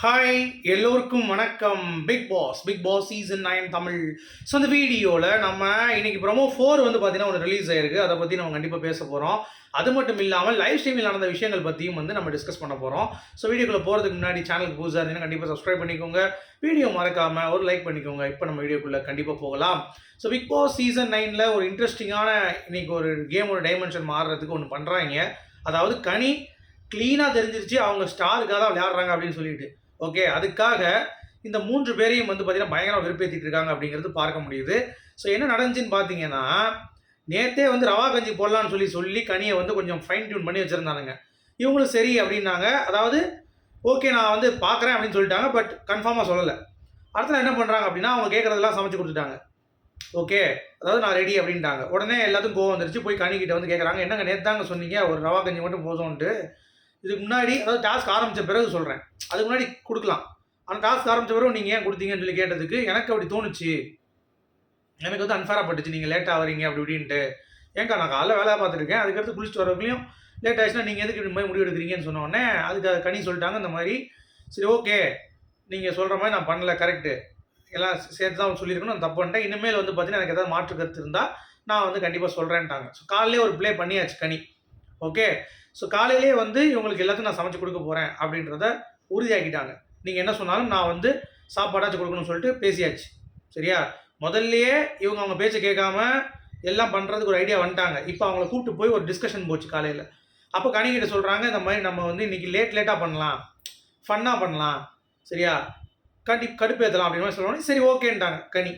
Hi எல்லோருக்கும் வணக்கம். Big boss big boss season nine Tamil. So அந்த வீடியோவில் நம்ம இன்னைக்கு ப்ரோமோ ஃபோர் வந்து பார்த்தீங்கன்னா ஒன்று ரிலீஸ் ஆயிருக்கு. அதை பற்றி நம்ம கண்டிப்பாக பேச போகிறோம் அது மட்டும் இல்லாமல் லைவ் ஸ்ட்ரீமில் நடந்த விஷயங்கள் பற்றியும் வந்து நம்ம டிஸ்கஸ் பண்ண போகிறோம் ஸோ வீடியோக்குள்ளே போகிறதுக்கு முன்னாடி சேனலுக்கு புதுசாக இருந்தீங்கன்னா கண்டிப்பாக சப்ஸ்கிரைப் பண்ணிக்கோங்க. வீடியோ மறக்காமல் ஒரு லைக் பண்ணிக்கோங்க. இப்போ நம்ம வீடியோக்குள்ளே கண்டிப்பாக போகலாம். ஸோ பிக் பாஸ் சீசன் நைனில் ஒரு இன்ட்ரெஸ்டிங்கான இன்னைக்கு ஒரு கேமோட டைமென்ஷன் மாறுறதுக்கு ஒன்று பண்ணுறாங்க அதாவது கனி க்ளீனாக தெரிஞ்சிருச்சு. அவங்க ஸ்டாருக்காக தான் விளையாடுறாங்க அப்படின்னு சொல்லிட்டு. ஓகே அதுக்காக இந்த மூன்று பேரையும் வந்து பார்த்தீங்கன்னா பயங்கரம் வெறுப்பேற்றிட்டு இருக்காங்க அப்படிங்கிறது பார்க்க முடியுது. ஸோ என்ன நடந்துச்சுன்னு பார்த்தீங்கன்னா நேத்தே வந்து ரவா கஞ்சி போடலான்னு சொல்லி சொல்லி கனியை வந்து கொஞ்சம் ஃபைன் டியூன் பண்ணி வச்சுருந்தானுங்க. இவங்களும் சரி அப்படின்னாங்க. அதாவது ஓகே நான் வந்து பார்க்குறேன் அப்படின்னு சொல்லிட்டாங்க பட் கன்ஃபார்மாக சொல்லலை. அடுத்த என்ன பண்ணுறாங்க அப்படின்னா அவங்க கேட்குறதெல்லாம் சமைச்சு கொடுத்துட்டாங்க. ஓகே அதாவது நான் ரெடி அப்படின்ட்டாங்க. உடனே எல்லாத்துக்கும் கோவம் வந்துருச்சு. போய் கனிக்கிட்ட வந்து கேட்குறாங்க என்னங்க நேற்று தாங்க சொன்னீங்க ஒரு ரவா கஞ்சி மட்டும் போதும்ன்ட்டு. இதுக்கு முன்னாடி அதாவது டாஸ்க் ஆரம்பித்த பிறகு சொல்கிறேன் அதுக்கு முன்னாடி கொடுக்கலாம். ஆனால் டாஸ்க் ஆரம்பித்த பிறகு நீங்கள் ஏன் கொடுத்தீங்கன்னு சொல்லி கேட்டதுக்கு எனக்கு அப்படி தோணுச்சு. எனக்கு வந்து அன்ஃபேராக பட்டுச்சு. நீங்கள் லேட்டாக வரீங்க அப்படி இப்படின்ட்டு. ஏன்க்கா நான் காலைல வேலை பார்த்துருக்கேன் அதுக்கடுத்து குளிச்சுட்டு வரவங்களையும் லேட் ஆயிடுச்சுன்னா நீங்கள் எதுக்கு இப்படி மாதிரி முடிவு எடுக்கிறீங்கன்னு சொன்ன அதுக்கு அது கனி சொல்லிட்டாங்க இந்த மாதிரி. சரி ஓகே நீங்கள் சொல்கிற மாதிரி நான் பண்ணல கரெக்டு எல்லாம் சேர்த்து தான் சொல்லியிருக்கணும். நான் தப்பு பண்ணிட்டேன். இனிமேல் வந்து பார்த்தீங்கன்னா எனக்கு ஏதாவது மாற்று கருத்து இருந்தால் நான் வந்து கண்டிப்பாக சொல்கிறேன்ட்டாங்க ஸோ காலையிலே ஒரு ப்ளே பண்ணியாச்சு கனி. ஓகே ஸோ காலையிலேயே வந்து இவங்களுக்கு எல்லாத்தையும் நான் சமைச்சு கொடுக்க போகிறேன் அப்படின்றத உறுதியாக்கிட்டாங்க. நீங்கள் என்ன சொன்னாலும் நான் வந்து சாப்பாடாச்சும் கொடுக்கணும்னு சொல்லிட்டு பேசியாச்சு. சரியா? முதல்லையே இவங்க அவங்க பேச்சை கேட்காம எல்லாம் பண்ணுறதுக்கு ஒரு ஐடியா வந்துட்டாங்க. இப்போ அவங்கள கூப்பிட்டு போய் ஒரு டிஸ்கஷன் போச்சு காலையில். அப்போ கணிகிட்ட சொல்கிறாங்க இந்த மாதிரி நம்ம வந்து இன்றைக்கி லேட் லேட்டாக பண்ணலாம். ஃபன்னாக பண்ணலாம். சரியா? கட்டி கடுப்பேற்றலாம் அப்படின்னு சொல்லுவாங்க. சரி ஓகேன்ட்டாங்க கனி.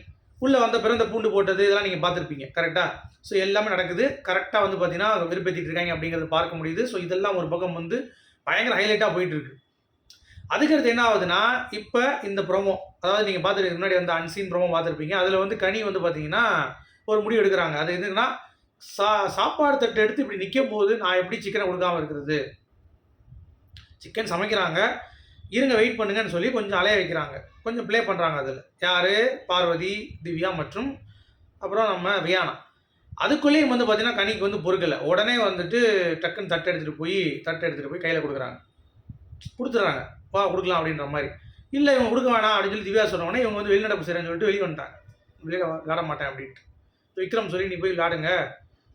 உள்ளே வந்த பிறகு இந்த பூண்டு போட்டது இதெல்லாம் நீங்கள் பார்த்துருப்பீங்க கரெக்டாக ஸோ எல்லாமே நடக்குது. கரெக்டாக வந்து பார்த்தீங்கன்னா விருப்பத்திட்டு இருக்காங்க அப்படிங்கிறத பார்க்க முடியுது. ஸோ இதெல்லாம் ஒரு பக்கம் வந்து பயங்கர ஹைலைட்டாக போயிட்டுருக்கு. அதுக்கடுத்து என்ன ஆகுதுன்னா இப்போ இந்த ப்ரோமோ அதாவது நீங்கள் பார்த்துருக்கு முன்னாடி வந்து அன்சீன் ப்ரோமோ பார்த்துருப்பீங்க. அதில் வந்து கனி வந்து பார்த்தீங்கன்னா ஒரு முடிவு எடுக்கிறாங்க. அது என்னன்னா சா சாப்பாடு தட்டு எடுத்து இப்படி நிற்கும் போது நான் எப்படி சிக்கனை கொடுக்காமல் இருக்கிறது? சிக்கன் சமைக்கிறாங்க. இருங்க வெயிட் பண்ணுங்கன்னு சொல்லி கொஞ்சம் அலைய வைக்கிறாங்க. கொஞ்சம் ப்ளே பண்ணுறாங்க அதில். யார்? பார்வதி திவ்யா மற்றும் அப்புறம் நம்ம ரியானா. அதுக்குள்ளேயும் வந்து பார்த்தீங்கன்னா கனிக்கு வந்து பொறுக்கலை. உடனே வந்துட்டு டக்குன்னு தட்டை எடுத்துகிட்டு போய் தட்டை எடுத்துகிட்டு போய் கையில் கொடுக்குறாங்க. கொடுத்துட்றாங்க. வா கொடுக்கலாம் அப்படின்ற மாதிரி. இல்லை இவங்க கொடுக்க வேணாம் அப்படின்னு சொல்லி திவ்யா சொன்னோடனே இவங்க வந்து வெளிநடப்பு செய்கிறேன்னு சொல்லிட்டு வெளியே வந்துட்டாங்க. வெளியே விளாட மாட்டேன் அப்படின்ட்டு. விக்ரம் சொல்லி நீ போய் விளாடுங்க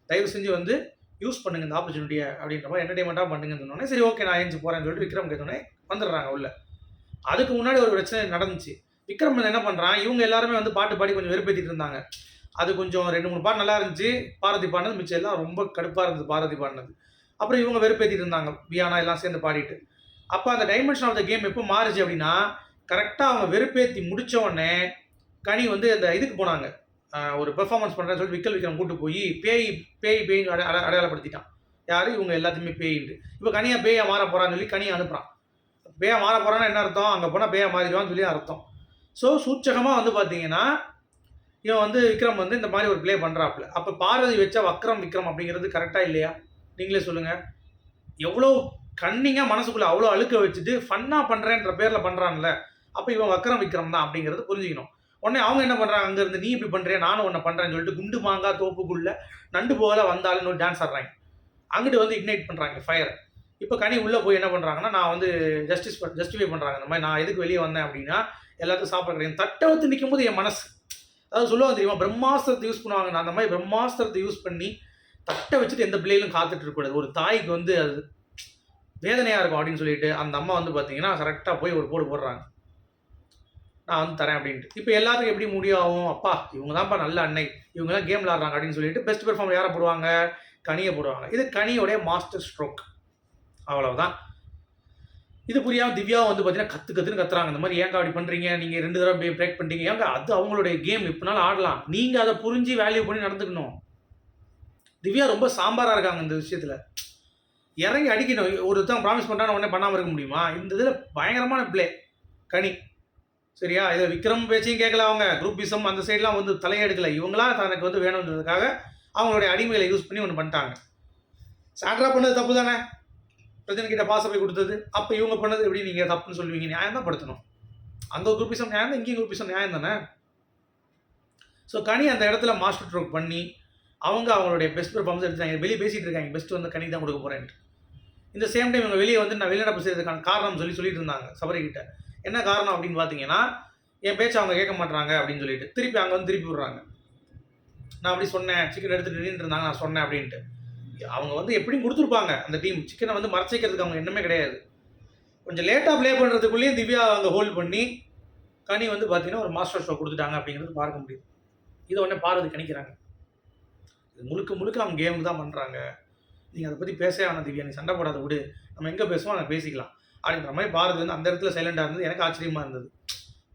தயவு செஞ்சு வந்து யூஸ் பண்ணுங்க இந்த ஆப்பர்ச்சுனிட்டியை அப்படின்ற மாதிரி என்டர்டைன்மெண்ட்டாக பண்ணுங்கன்னு சொன்னோடனே சரி ஓகே நான் ஏஞ்சி போகிறேன்னு சொல்லிட்டு விக்ரம் கேட்டோடனே வந்துடுறாங்க உள்ள. அதுக்கு முன்னாடி ஒரு பிரச்சனை நடந்துச்சு. விக்ரம் என்ன பண்ணுறான் இவங்க எல்லாருமே வந்து பாட்டு பாடி கொஞ்சம் வெறுப்பேற்றிட்டு இருந்தாங்க. அது கொஞ்சம் ரெண்டு மூணு பாட்டு நல்லா இருந்துச்சு. பாரதி பாடினது மிச்சம் எல்லாம் ரொம்ப கடுப்பாக இருந்தது பாரதி பாடினது. அப்புறம் இவங்க வெறுப்பேற்றிட்டு இருந்தாங்க வியானா எல்லாம் சேர்ந்து பாடிட்டு. அப்போ அந்த டைமென்ஷன் ஆஃப் த கேம் எப்போ மாறுச்சு அப்படின்னா கரெக்டாக அவங்க வெறுப்பேற்றி முடித்த உடனே கனி வந்து அந்த இதுக்கு போனாங்க. ஒரு பெர்ஃபார்மன்ஸ் பண்ணுறேன்னு சொல்லி விக்கல் விக்ரம் கூட்டு போய் பேய் பேய் பேய் அடை அடை- அடையாளப்படுத்திட்டான். யார்? இவங்க எல்லாத்தையுமே பேயின்ட்டு. இப்போ கனியா பேயா மாற போகிறான்னு சொல்லி கனியை அனுப்புகிறான் பேயை மாற போகிறான்னு என்ன அர்த்தம்? அங்கே போனால் பேயை மாறிடுவான்னு சொல்லி அர்த்தம். ஸோ சூச்சகமாக வந்து பார்த்தீங்கன்னா இவன் வந்து விக்ரம் வந்து இந்த மாதிரி ஒரு ப்ளே பண்ணுறாப்புல அப்போ பார்வதி வச்ச வக்ரம் விக்ரம் அப்படிங்கிறது கரெக்டாக இல்லையா? நீங்களே சொல்லுங்கள் எவ்வளோ கன்னிங்காக மனசுக்குள்ளே அவ்வளோ அழுக்க வச்சுட்டு ஃபன்னாக பண்ணுறேன்ற பேரில் பண்ணுறான்ல அப்போ இவன் வக்ரம் விக்ரம் தான் அப்படிங்கிறது புரிஞ்சுக்கணும். உடனே அவங்க என்ன பண்ணுறாங்க அங்கேருந்து நீ இப்படி பண்ணுறியா நானும் ஒன்று பண்ணுறேன்னு சொல்லிட்டு குண்டு மாங்கா தோப்புக்குள்ளே நண்டு போகல வந்தாலும் டான்ஸ் ஆடுறாங்க. அங்கிட்டு வந்து இக்னைட் பண்ணுறாங்க ஃபயர் இப்போ கனி உள்ளே போய் என்ன பண்ணுறாங்கன்னா நான் வந்து ஜஸ்டிஸ் ஜஸ்டிஃபை பண்ணுறாங்க இந்த மாதிரி நான் எதுக்கு வெளியே வந்தேன் அப்படின்னா எல்லாத்தையும் சாப்பிட்றேன். கிடையாது தட்டை வந்து நிற்கும் போது என் மனசு அதாவது சொல்லுவாங்க தெரியுமா பிரம்மாஸ்திரத்தை யூஸ் பண்ணுவாங்க. நான் அந்த மாதிரி பிரம்மாஸ்திரத்தை யூஸ் பண்ணி தட்டை வச்சுட்டு எந்த பிள்ளைகளும் காத்துட்டு இருக்கக்கூடாது ஒரு தாய்க்கு வந்து அது வேதனையாக இருக்கும் அப்படின்னு சொல்லிட்டு அந்த அம்மா வந்து பார்த்தீங்கன்னா கரெக்டாக போய் ஒரு போடு போடுறாங்க. நான் வந்து தரேன் அப்படின்ட்டு. இப்போ எல்லாத்துக்கும் எப்படி முடியும் அப்பா இவங்க தான்ப்பா நல்ல அன்னை. இவங்க தான் கேம் விளாட்றாங்க அப்படின்னு சொல்லிட்டு பெஸ்ட் பெர்ஃபார்ம் யாரை போடுவாங்க? கனியை போடுவாங்க. இது கனியோடைய மாஸ்டர் ஸ்ட்ரோக் அவ்வளவுதான். இது புரியாமல் திவ்யா வந்து பார்த்தீங்கன்னா கத்து கத்துன்னு கத்துறாங்க. இந்த மாதிரி ஏங்க அப்படி பண்ணுறீங்க நீங்கள் ரெண்டு தடவை பிரேக் பண்ணிட்டீங்க. ஏங்க அது அவங்களுடைய கேம் எப்படினாலும் ஆடலாம். நீங்கள் அதை புரிஞ்சு வேல்யூ பண்ணி நடந்துக்கணும். திவ்யா ரொம்ப சாம்பாராக இருக்காங்க இந்த விஷயத்தில். இறங்கி அடிக்கணும். ஒருத்தன் ப்ராமிஸ் பண்ணுறான்னு உடனே பண்ணாமல் இருக்க முடியுமா? இந்த இதில் பயங்கரமான பிளே கனி. சரியா? இதை விக்ரம் பேச்சையும் கேட்கல அவங்க. குரூப்பிசம் அந்த சைட்லாம் வந்து தலையெடுக்கல. இவங்களா தனக்கு வந்து வேணுன்றதுக்காக அவங்களுடைய அடிமைகளை யூஸ் பண்ணி ஒன்று பண்ணிட்டாங்க. சாட்ரா பண்ணது தப்பு தானே? பிரச்சனைக்கிட்ட பாச போய் கொடுத்தது. அப்போ இவங்க பண்ணது எப்படி நீங்கள் தப்புன்னு சொல்லுவீங்க? நியாயம் தான் படுத்தணும். அங்கே குரூப்பிசம் நியாயம் தான் இங்கேயும் குரூப்பிசம் நியாயம் தானே? ஸோ கனி அந்த இடத்துல மாஸ்டர் ஸ்ட்ரோக் பண்ணி அவங்க அவங்களுடைய பெஸ்ட் பெர்ஃபார்மன்ஸ் எடுத்துட்டாங்க வெளியே பேசிகிட்டு இருக்காங்க. பெஸ்ட் வந்து கனி தான் கொடுக்க போகிறேன்ட்டு இந்த சேம் டைம் இவங்க வெளியே வந்து நான் வெளிநடப்பு செய்யறதுக்கான காரணம் சொல்லி சொல்லிட்டு இருந்தாங்க சபரிக்கிட்ட என்ன காரணம் அப்படின்னு பார்த்தீங்கன்னா என் பேச்சை அவங்க கேட்க மாட்றாங்க அப்படின்னு சொல்லிட்டு திருப்பி அங்கே வந்து திருப்பி விடுறாங்க. நான் அப்படி சொன்னேன் சிக்கன் எடுத்துட்டு நின்றுட்டு இருந்தாங்க நான் சொன்னேன் அப்படின்ட்டு. அவங்க வந்து எப்படியும் கொடுத்துருப்பாங்க அந்த டீம் சிக்கனை வந்து மறைச்சிக்கிறதுக்கு அவங்க எண்ணமே கிடையாது. கொஞ்சம் லேட்டாக ப்ளே பண்ணுறதுக்குள்ளேயும் திவ்யா அவங்க ஹோல்ட் பண்ணி கனி வந்து பார்த்தீங்கன்னா ஒரு மாஸ்டர் ஷோ கொடுத்துட்டாங்க அப்படிங்கிறது பார்க்க முடியுது. இதை உடனே பார்வதி கணிக்கிறாங்க. இது முழுக்க முழுக்க அவங்க கேம் தான் பண்ணுறாங்க நீங்கள் அதை பற்றி பேசவே வேணாம் திவ்யா நீ சண்டை போடாத விடு. நம்ம எங்கே பேசுவோம் அங்கே பேசிக்கலாம். அப்படின்ற மாதிரி பாரதி வந்து அந்த இடத்துல சைலண்டாக இருந்தது. எனக்கு ஆச்சரியமாக இருந்தது.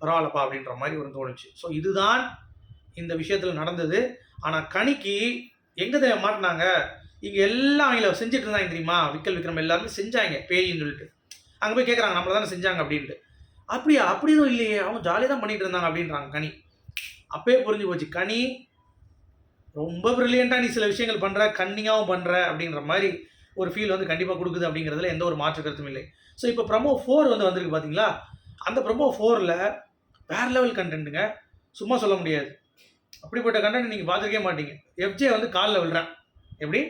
பரவாயில்லப்பா அப்படின்ற மாதிரி ஒரு தோணுச்சு. ஸோ இதுதான் இந்த விஷயத்தில் நடந்தது. ஆனால் கணிக்கு எங்கே தெரியும் மாட்டினாங்க? இங்கே எல்லாம் அவங்கள செஞ்சுட்டு இருந்தாங்க தெரியுமா? விக்கல் விக்ரம் எல்லாருமே செஞ்சாங்க பேயின்னு சொல்லிட்டு. அங்கே போய் கேட்குறாங்க நம்மள தானே செஞ்சாங்க அப்படின்ட்டு. அப்படியா? அப்படி எதுவும் இல்லையே. அவங்க ஜாலியாக தான் பண்ணிட்டு இருந்தாங்க அப்படின்றாங்க கனி. அப்பயே புரிஞ்சு போச்சு. கனி ரொம்ப ப்ரில்லியண்ட்டாக நீ சில விஷயங்கள் பண்ணுற கன்னிங்காகவும் பண்ணுற அப்படின்ற மாதிரி ஒரு ஃபீல் வந்து கண்டிப்பாக கொடுக்குது அப்படிங்கிறதுல எந்த ஒரு மாற்று கருத்தும் இல்லை. ஸோ இப்போ ப்ரமோ ஃபோர் வந்து வந்திருக்கு பார்த்தீங்களா அந்த ப்ரமோ ஃபோரில் வேறு லெவல் கண்டென்ட்டுங்க சும்மா சொல்ல முடியாது. அப்படிப்பட்ட கண்டென்ட் நீங்கள் பார்த்துருக்கே மாட்டீங்க. எஃப்ஜே வந்து காலில் விழுறேன். எப்படி?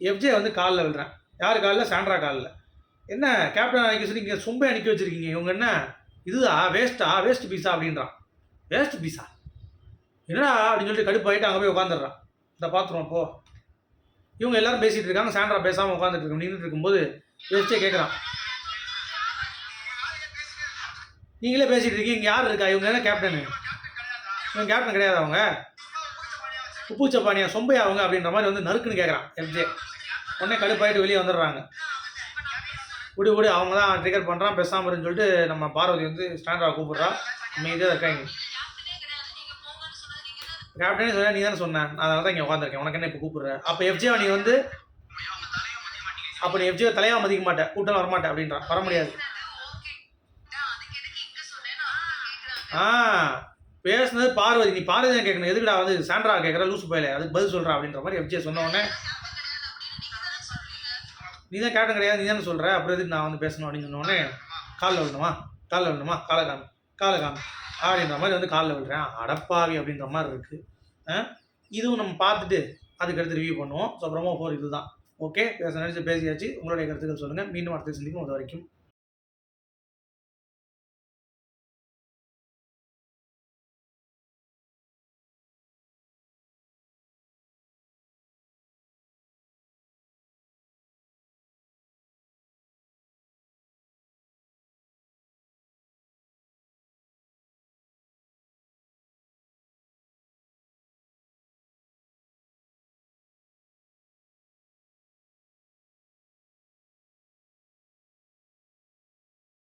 எஃப்ஜே வந்து காலில் விழுறேன். யார் காலில்? சாண்ட்ரா காலில். என்ன? கேப்டன் அனுப்பி சொல்லி இங்கே சும்பை அனுப்பி வச்சிருக்கீங்க. இவங்க என்ன? இதுதா வேஸ்ட்டா வேஸ்ட் பீஸா அப்படின்றான். வேஸ்ட் பீஸா என்னடா அப்படின்னு சொல்லிட்டு கடுப்பாயிட்டு அங்கே போய் உட்காந்துடுறான் இந்த பார்த்துருவோம் போ. இவங்க எல்லாரும் பேசிகிட்டு இருக்காங்க. சாண்ட்ரா பேசாமல் உட்காந்துட்டு இருக்கு நின்றுட்டு இருக்கும்போது வேஸ்ட்டே கேட்குறான் நீங்களே பேசிகிட்டு இருக்கீங்க. இங்கே யார் இருக்கா? இவங்க என்ன கேப்டனு இவங்க கேப்டன் கிடையாது அவங்க? உப்பு சப்பானியா சொம்பையா அவங்க அப்படின்ற மாதிரி வந்து நறுக்குன்னு கேட்குறான் எஃப்ஜே உடனே கடுப்பாயிட்டு வெளியே வந்துடுறாங்க. விடு விடு அவங்க தான் ட்ரிகர் பண்ணுறான் பேசாமல் இருன்னு சொல்லிட்டு நம்ம பார்வதி வந்து ஸ்டாண்டா கூப்பிட்றா அமைதியாக இருக்காங்க கேப்டனே சொன்ன நீ தானே சொன்னேன் அதனால தான் இங்கே உட்காந்துருக்கேன் உனக்கு என்ன இப்போ கூப்பிட்றேன் அப்போ எஃப்ஜே நீ வந்து அப்போ நீ எஃப்ஜே தலையாக மதிக்க மாட்டேன் கூட்டம் வரமாட்டேன் அப்படின்றான். வர முடியாது. ஆ பேசுனது பார்வதி. நீ பார்வதி தான் கேட்கணும் எதுக்குடா வந்து சாண்ட்ரா கேட்குற லூசு போயில. அதுக்கு பதில் சொல்கிறா அப்படின்ற மாதிரி எஃப்ஜே சொன்ன உடனே நீ தான் கேப்டன் கிடையாது. நீ தானே சொல்கிற அப்புறம் எதுக்கு நான் வந்து பேசணும் அப்படின்னு சொன்ன உடனே காலில் விழணுமா? காலில் விழணுமா? காலை காமி. காலை காமி. அப்படின்ற மாதிரி வந்து காலில் விழுறேன் அடப்பாவி அப்படின்ற மாதிரி இருக்குது இதுவும் நம்ம பார்த்துட்டு அதுக்கடுத்து ரிவ்யூ பண்ணுவோம். ஸோ ப்ரமோ ஃபோர் இதுதான். ஓகே பேச நினச்சி பேசியாச்சு. உங்களுடைய கருத்துக்கள் சொல்லுங்கள் மீண்டும் அடுத்த சந்திக்கும் அது வரைக்கும்